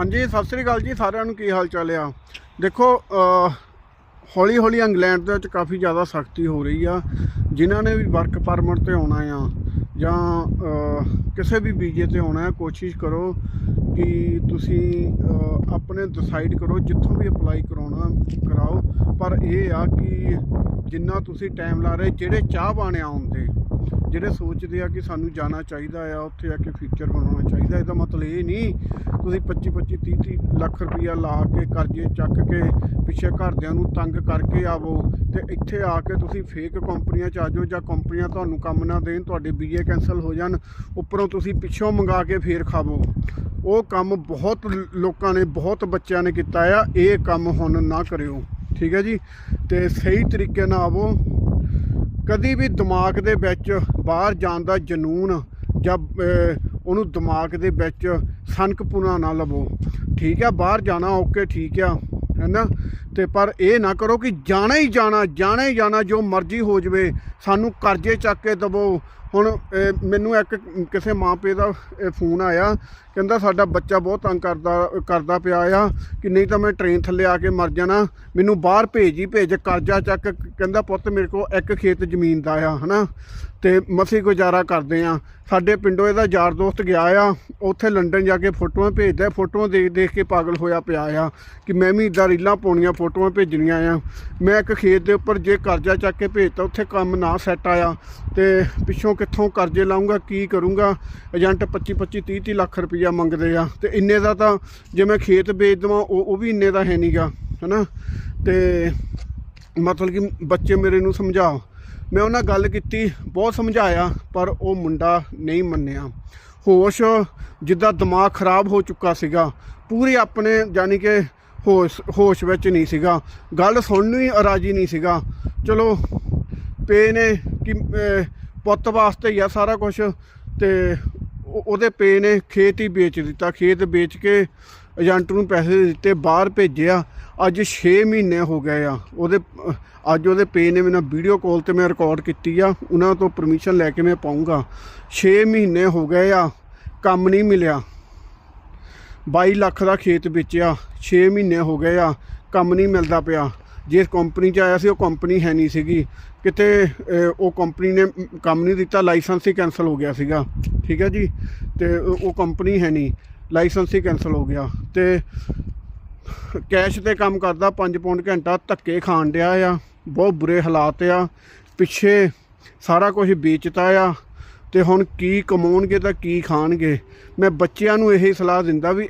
ਹਾਂਜੀ, ਸਤਿ ਸ੍ਰੀ ਅਕਾਲ ਜੀ, ਸਾਰਿਆਂ ਨੂੰ ਕੀ ਹਾਲ ਚਾਲ ਆ? ਦੇਖੋ ਹੌਲੀ ਹੌਲੀ ਇੰਗਲੈਂਡ ਦੇ ਵਿੱਚ ਕਾਫੀ ਜ਼ਿਆਦਾ ਸਖਤੀ ਹੋ ਰਹੀ ਆ। ਜਿਨ੍ਹਾਂ ਨੇ ਵੀ ਵਰਕ ਪਰਮਿਟ ਤੇ ਆਉਣਾ ਆ, ਜਾਂ ਕਿਸੇ ਵੀ ਵੀਜ਼ੇ ਤੇ ਆਉਣਾ ਹੈ ਕੋਸ਼ਿਸ਼ ਕਰੋ ਕਿ ਤੁਸੀਂ ਆਪਣੇ ਡਿਸਾਈਡ ਕਰੋ ਜਿੱਥੋਂ ਵੀ ਅਪਲਾਈ ਕਰਾਉਣਾ, ਕਰਾਓ। ਪਰ ਇਹ ਆ ਕਿ ਜਿੰਨਾ ਤੁਸੀਂ ਟਾਈਮ ਲਾ ਰਹੇ, ਜਿਹੜੇ ਚਾਹ ਬਾਣੇ ਆਉਣ ਤੇ ਜਿਹੜੇ ਸੋਚਦੇ ਆ ਕਿ ਸਾਨੂੰ ਜਾਣਾ ਚਾਹੀਦਾ ਆ, ਉੱਥੇ ਆ ਕੇ ਫਿਊਚਰ ਬਣਾਉਣਾ ਚਾਹੀਦਾ, ਇਹਦਾ ਮਤਲਬ ਇਹ ਨਹੀਂ, ਤੁਸੀਂ 25 25 30 30 ਲੱਖ ਰੁਪਈਆ ਲਾ ਕੇ, ਕਰਜ਼ੇ ਚੱਕ ਕੇ, ਪਿੱਛੇ ਘਰਦਿਆਂ ਨੂੰ ਤੰਗ ਕਰਕੇ ਆਵੋ ਤੇ ਇੱਥੇ ਆ ਕੇ ਤੁਸੀਂ ਫੇਕ ਕੰਪਨੀਆਂ ਚ ਆ ਜਾਓ ਜਾਂ ਕੰਪਨੀਆਂ ਤੁਹਾਨੂੰ ਕੰਮ ਨਾ ਦੇਣ, ਤੁਹਾਡੇ ਬੀਏ ਕੈਨਸਲ ਹੋ ਜਾਣ, ਉੱਪਰੋਂ ਤੁਸੀਂ ਪਿੱਛੋਂ ਮੰਗਾ ਕੇ ਫੇਰ ਖਾਵੋ। ਉਹ ਕੰਮ ਬਹੁਤ ਲੋਕਾਂ ਨੇ, ਬਹੁਤ ਬੱਚਿਆਂ ਨੇ ਕੀਤਾ ਆ, ਇਹ ਕੰਮ ਹੁਣ ਨਾ ਕਰਿਓ। ਠੀਕ ਹੈ ਜੀ? ਤੇ ਸਹੀ ਤਰੀਕੇ ਨਾਲ ਆਵੋ ਕਦੀ ਵੀ ਦਿਮਾਗ ਦੇ ਵਿੱਚ ਬਾਹਰ ਜਾਣ ਦਾ ਜਨੂਨ ਜਾਂ ਉਹਨੂੰ ਦਿਮਾਗ ਦੇ ਵਿੱਚ ਸਨਕਪੁਣਾ ਨਾ ਲਵੋ। ਠੀਕ ਆ, ਬਾਹਰ ਜਾਣਾ ਓਕੇ, ਠੀਕ ਆ, ਹੈਨਾ? ਤੇ ਪਰ ਇਹ ਨਾ ਕਰੋ ਕਿ ਜਾਣਾ ਹੀ ਜਾਣਾ ਜਾਣਾ ਹੀ ਜਾਣਾ, ਜੋ ਮਰਜ਼ੀ ਹੋ ਜਵੇ, ਸਾਨੂੰ ਕਰਜ਼ੇ ਚੱਕ ਕੇ ਦਵੋ। ਹੁਣ ਮੈਨੂੰ ਇੱਕ ਕਿਸੇ ਮਾਂ ਪਿਓ ਦਾ ਫੋਨ ਆਇਆ, ਕਹਿੰਦਾ ਸਾਡਾ ਬੱਚਾ ਬਹੁਤ ਤੰਗ ਕਰਦਾ ਕਰਦਾ ਪਿਆ ਆ, ਕਿ ਨਹੀਂ ਤਾਂ ਮੈਂ ਟ੍ਰੇਨ ਥੱਲੇ ਆ ਕੇ ਮਰ ਜਾਣਾ, ਮੈਨੂੰ ਬਾਹਰ ਭੇਜ ਹੀ ਭੇਜ, ਕਰਜ਼ਾ ਚੱਕ ਕਹਿੰਦਾ ਪੁੱਤ ਮੇਰੇ ਕੋਲ ਇੱਕ ਖੇਤ ਜ਼ਮੀਨ ਦਾ ਆ, ਹਨਾ? ਤੇ ਮਸੀ ਗੁਜ਼ਾਰਾ ਕਰਦੇ ਆ। ਸਾਡੇ ਪਿੰਡੋਂ ਇਹਦਾ ਯਾਰ ਦੋਸਤ ਗਿਆ ਆ, ਉੱਥੇ ਲੰਡਨ ਜਾ ਕੇ ਫੋਟੋਆਂ ਭੇਜਦਾ, ਫੋਟੋਆਂ ਦੇਖ ਦੇਖ ਕੇ ਪਾਗਲ ਹੋਇਆ ਪਿਆ ਆ, ਕਿ ਮੈਂ ਵੀ ਇਦਾਂ ਰੀਲਾਂ ਪਾਉਣੀਆਂ ਫੋਟੋਆਂ ਭੇਜਣੀਆਂ ਆ। ਮੈਂ ਇੱਕ ਖੇਤ ਦੇ ਉੱਪਰ ਜੇ ਕਰਜ਼ਾ ਚੱਕ ਕੇ ਭੇਜਤਾ, ਉੱਥੇ ਕੰਮ ਨਾ ਸੈੱਟ ਆਇਆ ਤੇ ਪਿੱਛੋਂ ਕਿੱਥੋਂ ਕਰਜ਼ੇ ਲਾਉਂਗਾ ਕੀ ਕਰੂੰਗਾ? ਏਜੰਟ 25 25 30 30 ਲੱਖ ਰੁਪਈਆ ਮੰਗਦੇ ਆ। ਤੇ ਇੰਨੇ ਦਾ ਤਾਂ ਜੇ ਮੈਂ ਖੇਤ ਵੇਚ ਦੇਵਾਂ, ਉਹ ਉਹ ਵੀ ਇੰਨੇ ਦਾ ਹੈ ਨਹੀਂਗਾ ਹਨਾ? ਤੇ ਮਤਲਬ ਕਿ ਬੱਚੇ ਮੇਰੇ ਨੂੰ ਸਮਝਾਓ। ਮੈਂ ਉਹਨਾਂ ਗੱਲ ਕੀਤੀ, ਬਹੁਤ ਸਮਝਾਇਆ, ਪਰ ਉਹ ਮੁੰਡਾ ਨਹੀਂ ਮੰਨਿਆ। ਹੋਸ਼ ਜਿੱਦਾਂ ਦਿਮਾਗ ਖਰਾਬ ਹੋ ਚੁੱਕਾ ਸੀਗਾ। ਪੂਰੇ ਆਪਣੇ ਯਾਨੀ ਕਿ ਹੋਸ਼ ਹੋਸ਼ ਵਿੱਚ ਨਹੀਂ ਸੀਗਾ। ਗੱਲ ਸੁਣਨ ਨੂੰ ਹੀ ਰਾਜੀ ਨਹੀਂ ਸੀਗਾ। ਚਲੋ, ਪੇ ਨੇ ਕਿ ਪੁੱਤ ਵਾਸਤੇ ਹੀ ਆ ਸਾਰਾ ਕੁਝ ਤੇ ਉਹਦੇ ਪੇ ਨੇ ਖੇਤ ਹੀ ਵੇਚ ਦਿੱਤਾ। ਖੇਤ ਵੇਚ ਕੇ ਏਜੰਟ ਨੂੰ ਪੈਸੇ ਦਿੱਤੇ, ਬਾਹਰ ਭੇਜਿਆ। ਅੱਜ 6 ਮਹੀਨੇ ਹੋ ਗਏ ਆ। ਉਹਦੇ, ਅੱਜ ਉਹਦੇ ਪੇ ਨੇ ਮੈਨੂੰ ਵੀਡੀਓ ਕਾਲ ਤੇ ਮੈਂ ਰਿਕਾਰਡ ਕੀਤੀ ਆ। ਉਹਨਾਂ ਤੋਂ ਪਰਮਿਸ਼ਨ ਲੈ ਕੇ ਮੈਂ ਪਾਉਂਗਾ 6 ਮਹੀਨੇ ਹੋ ਗਏ ਆ। ਕੰਮ ਨਹੀਂ ਮਿਲਿਆ। 22 ਲੱਖ ਦਾ ਖੇਤ ਵੇਚਿਆ 6 ਮਹੀਨੇ ਹੋ ਗਏ ਆ, ਕੰਮ ਨਹੀਂ ਮਿਲਦਾ ਪਿਆ। ਜਿਸ ਕੰਪਨੀ 'ਚ ਆਇਆ ਸੀ, ਉਹ ਕੰਪਨੀ ਹੈ ਨਹੀਂ ਸੀਗੀ। ਕਿਤੇ ਉਹ ਕੰਪਨੀ ਨੇ ਕੰਮ ਨਹੀਂ ਦਿੱਤਾ ਲਾਇਸੈਂਸ ਹੀ ਕੈਨਸਲ ਹੋ ਗਿਆ ਸੀਗਾ। ਠੀਕ ਹੈ ਜੀ? ਤੇ ਉਹ ਕੰਪਨੀ ਹੈ ਨਹੀਂ ਲਾਇਸੈਂਸ ਹੀ ਕੈਨਸਲ ਹੋ ਗਿਆ। ਤੇ ਕੈਸ਼ ਤੇ ਕੰਮ ਕਰਦਾ 5 ਪੌਂਡ ਘੰਟਾ ਧੱਕੇ ਖਾਣ ਡਿਆ ਆ। ਬਹੁਤ ਬੁਰੇ ਹਾਲਾਤ ਆ। ਪਿੱਛੇ ਸਾਰਾ ਕੁਝ ਵੇਚਤਾ ਆ। ਤੇ ਹੁਣ ਕੀ ਕਮਾਉਣਗੇ ਤਾਂ ਕੀ ਖਾਣਗੇ? ਮੈਂ ਬੱਚਿਆਂ ਨੂੰ ਇਹ ਸਲਾਹ ਦਿੰਦਾ ਵੀ